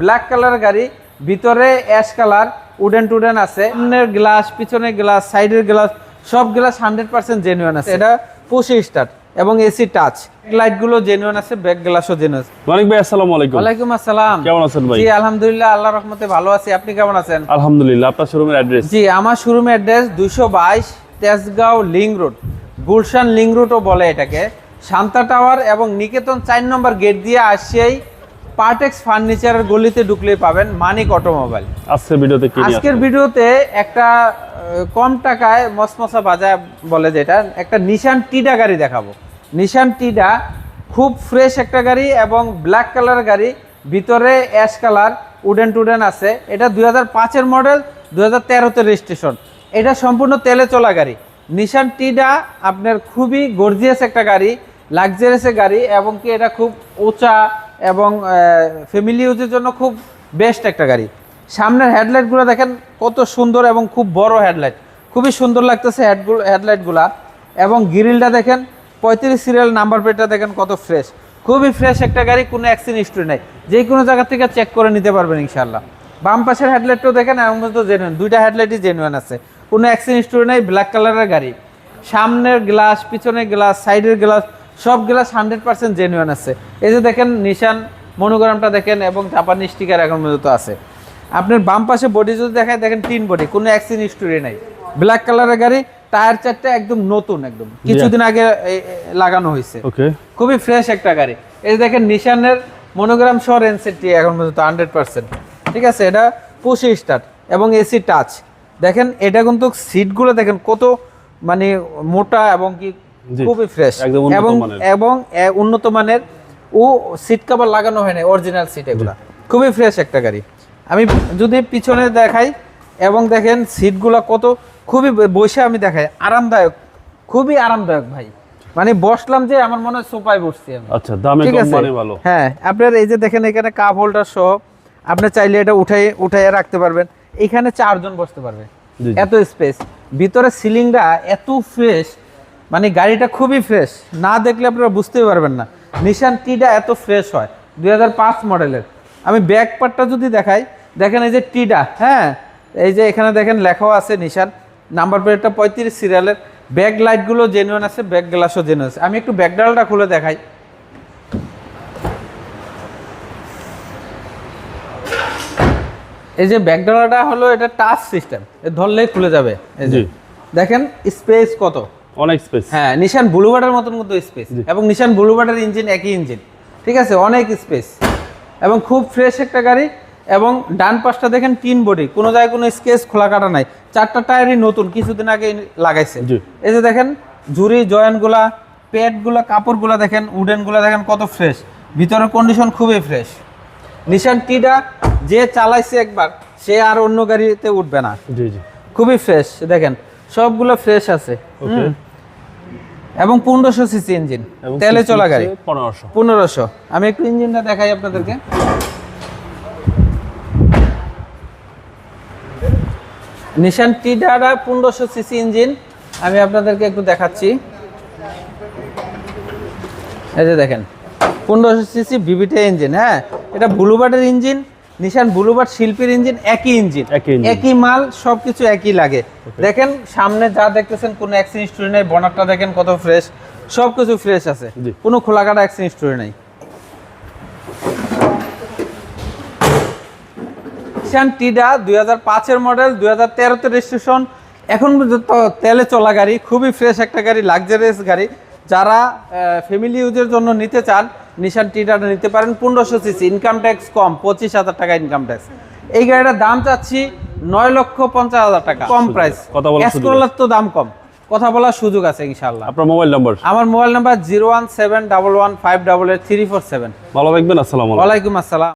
Black colour গাড়ি ভিতরে ash colour wooden টুডেন আছে। সামনের গ্লাস পিছনের গ্লাস সাইডের গ্লাস সব গ্লাস হান্ড্রেড পার্সেন্ট জেনুয়ান আছে। এটা পুশি স্টার্ট এবং এসি টাচ লাইটগুলো জেনুয়ান আছে ব্যাক গ্লাসও জেনুয়ান মানিক ভাই আসসালামু আলাইকুম। ওয়ালাইকুম আসসালাম। কেমন আছেন ভাই? জি আলহামদুলিল্লাহ আল্লাহ রহমতে ভালো আছি। আপনি কেমন আছেন? আলহামদুলিল্লাহ আপনার শোরুমের অ্যাড্রেস জি আমার শোরুম অ্যাড্রেস দুইশো বাইশ Tejgaon link road Gulshan link রোডও বলে এটাকে। শান্তা টাওয়ার এবং নিকেতন চার নম্বর গেট দিয়ে আসছেই পার্টেক্স ফার্নিচারের গলিতে ঢুকলে পাবেন মানিক অটোমোবাইল আজকের ভিডিওতে কি আজকের ভিডিওতে একটা কম টাকায় মসমসা বাজার বলে যেটা একটা নিশান টিডা গাড়ি দেখাবো। নিশান টিডা খুব ফ্রেশ একটা গাড়ি এবং ব্ল্যাক কালার গাড়ি ভিতরে অ্যাশ কালার উডেন টুডেন আছে। এটা দুই হাজার পাঁচের মডেল দু হাজার তেরোতে রেজিস্ট্রেশন এটা সম্পূর্ণ তেলে চলা গাড়ি। নিশান টিডা আপনার খুবই গর্জিয়াস একটা গাড়ি লাক্সারিয়াসের গাড়ি এবং কি এটা খুব উঁচা এবং ফ্যামিলি ইউজের জন্য খুব বেস্ট একটা গাড়ি। সামনের হেডলাইটগুলো দেখেন কত সুন্দর এবং খুব বড় হেডলাইট খুবই সুন্দর লাগতেছে হেডগুলো হেডলাইটগুলা এবং গ্রিলটা দেখেন, পঁয়ত্রিশ সিরিয়াল নাম্বার প্লেটটা দেখেন কত ফ্রেশ খুবই ফ্রেশ একটা গাড়ি, কোনো অ্যাক্সিডেন্ট হিস্ট্রি নেই। যে কোনো জায়গা থেকে চেক করে নিতে পারবেন ইনশাল্লাহ বাম পাশের হেডলাইটটাও দেখেন, এমন তো জেনুইন দুইটা হেডলাইটই জেনুইন আছে। কোনো অ্যাক্সিডেন্ট হিস্ট্রি নেই ব্ল্যাক কালারের গাড়ি। সামনের গ্লাস পিছনের গ্লাস সাইডের গ্লাস সব গ্লাস হান্ড্রেড পার্সেন্ট জেনুয়ান আছে। এই যে দেখেন নিশান মনোগ্রামটা দেখেন এবং জাপানি স্টিকার এখন পর্যন্ত আছে। আপনার বাম পাশে বডি যদি দেখায় দেখেন তিন বডি কোনো অ্যাক্সিডেন্ট হিস্টোরি নাই। ব্ল্যাক কালারের গাড়ি টায়ার চারটা একদম নতুন একদম। কিছুদিন আগে লাগানো হয়েছে। ওকে খুবই ফ্রেশ একটা গাড়ি। এই যে দেখেন নিশানের মনোগ্রাম সহ এনসেটটি এখন পর্যন্ত হান্ড্রেড পার্সেন্ট ঠিক আছে এটা পুশি স্টার্ট এবং এসি টাচ দেখেন এটা কিন্তু সিটগুলো দেখেন কত মানে মোটা এবং কি খুবই ফ্রেশ এবং এবং উন্নত মানের ও সিট কভার লাগানো হয় না অরিজিনাল সিট এগুলা। খুবই ফ্রেশ একটা গাড়ি। আমি যদি পিছনে দেখাই এবং দেখেন সিটগুলা কত খুবই বসে আমি দেখাই। আরামদায়ক খুবই আরামদায়ক ভাই। মানে বসলাম যে আমার মনে হয় সোফায় বসছি আমি। আচ্ছা দামে ঠিক আছে? মানে ভালো। হ্যাঁ আপনার এই যে দেখেন এখানে কাপ হোল্ডার সহ আপনি চাইলে এটা উঠাই উঠাইয়ে রাখতে পারবেন। এখানে চারজন বসতে পারবে। এত স্পেস ভিতরে সিলিংটা এত ফ্রেশ মানে গাড়িটা খুবই ফ্রেশ না দেখলে আপনারা বুঝতেই পারবেন না। নিশান টিটা এত ফ্রেশ হয় দুই হাজার পাঁচ মডেলের আমি ব্যাক পার্টটা যদি দেখাই দেখেন এই যে টিডা হ্যাঁ? এই যে এখানে দেখেন লেখাও আছে নিশান নাম্বার প্লেটটা পঁয়ত্রিশ সিরিয়ালের ব্যাক লাইটগুলো জেনুইন আছে ব্যাক গ্লাসও জেনুইন আছে। আমি একটু ব্যাক ডালটা খুলে দেখাই। এই যে ব্যাকডালাটা হলো এটা টাচ সিস্টেম ধরলেই খুলে যাবে। এই যে দেখেন স্পেস কত। অনেক স্পেস হ্যাঁ নিশান ব্লুবার্ডের মতন মতো স্পেস এবং নিশান ব্লুবার্ডের ইঞ্জিন একই ইঞ্জিন ঠিক আছে? অনেক স্পেস এবং খুব ফ্রেশ একটা গাড়ি। এবং ডান পাশটা দেখেন তিন বডি। কোনো জায়গায় কোনো স্কেচ খোলা কাটা নাই। চারটা টায়ারই নতুন কিছুদিন আগে লাগাইছে। এই যে দেখেন ঝুরি জয়েন্টগুলা প্যাডগুলা কাপড়গুলা দেখেন উডেনগুলা দেখেন কত ফ্রেশ ভিতরের কন্ডিশন খুবই ফ্রেশ নিশান টিডা যে চালাইছে একবার সে আর অন্য গাড়িতে উঠবে না। খুবই ফ্রেশ দেখেন। সবগুলো ফ্রেশ আছে। ওকে এবং পনেরোশো সিসি ইঞ্জিন তেলে চলা গাড়ি। পনেরোশো। পনেরোশো। আমি একটু ইঞ্জিনটা দেখাই আপনাদেরকে। নিশান টি টিডারা পনেরোশো সিসি ইঞ্জিন আমি আপনাদেরকে একটু দেখাচ্ছি। এই যে দেখেন পনেরোশো সিসি বিবিটে ইঞ্জিন হ্যাঁ? এটা ব্লুবার্ডের ইঞ্জিন নিশান ব্লুবার্ড শিল্পীর ইঞ্জিন একই ইঞ্জিন। একই মাল সবকিছু একই লাগে। দেখেন সামনে যা দেখতেছেন কোনো অ্যাক্সিডেন্ট স্টোরি নেই বনারটা দেখেন কত ফ্রেশ সবকিছু ফ্রেশ আছে। কোনো খোলাকাটা অ্যাক্সিডেন্ট স্টোরি নেই। নিশান টিডা দুই হাজার পাঁচের মডেল দুই হাজার তেরোতে রেজিস্ট্রেশন এখন তেলে চলা গাড়ি খুবই ফ্রেশ একটা গাড়ি লাক্সারিয়াস গাড়ি। যারা ফ্যামিলি ইউজের জন্য নিতে চান নিশান টিডাটা নিতে পারেন পনেরোশো সিসি ইনকাম ট্যাক্স কম পঁচিশ হাজার টাকা ইনকাম ট্যাক্স এই গাড়িটার দাম চাচ্ছি নয় লক্ষ পঞ্চাশ হাজার টাকা কম প্রাইস কথা এসকোলার তো দাম কম কথা বলার সুযোগ আছে ইনশাল্লাহ আপনার মোবাইল নম্বর আমার mobile number zero one seven double one five double eight three four seven ভালো থাকবেন আসসালাম আলাইকুম। ওয়ালাইকুম আসসালাম।